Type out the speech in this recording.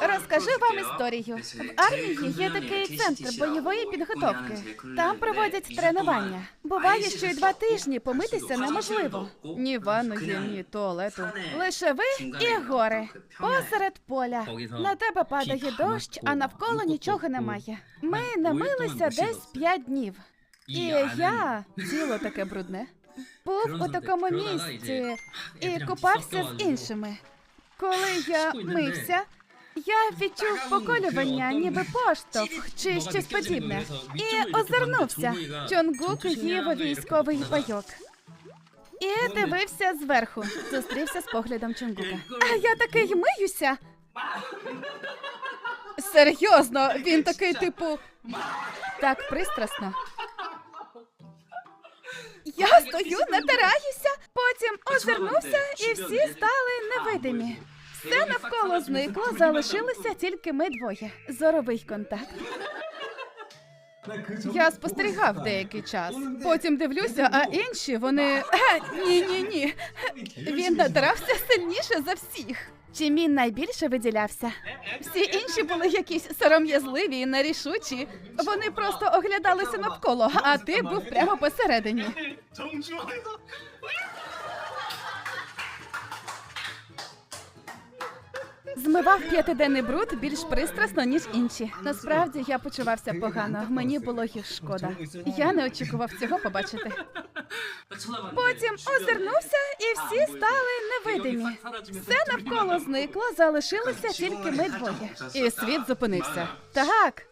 Розкажу вам історію. В армії є такий центр бойової підготовки. Там проводять тренування. Буває, що й два тижні помитися неможливо. Ні ванної, ні туалету. Лише ви і гори. Посеред поля. На тебе падає дощ, а навколо нічого немає. Ми не милися десь п'ять днів. І я, тіло таке брудне, був у такому місці і купався з іншими. Коли я мився, я відчув поколювання, ніби поштовх чи щось подібне, і озирнувся. Чонгук їв військовий пайок. І дивився зверху. Зустрівся з поглядом Чонгука. А я такий миюся. Серйозно, він такий, типу. Так пристрасно. Я стою, натираюся, потім озирнувся, і всі стали невидимі. Все навколо зникло, залишилися тільки ми двоє. Зоровий контакт. Я спостерігав деякий час. Потім дивлюся, а інші вони. Ні, ні, ні. Він натирався сильніше за всіх. Чимін найбільше виділявся. Всі інші були якісь сором'язливі і нерішучі. Вони просто оглядалися навколо, а ти був прямо посередині. Змивав п'ятиденний бруд більш пристрасно, ніж інші. Насправді я почувався погано. Мені було їх шкода. Я не очікував цього побачити. Потім озирнувся, і всі стали невидимі. Все навколо зникло, залишилося тільки ми двоє. І світ зупинився. Так,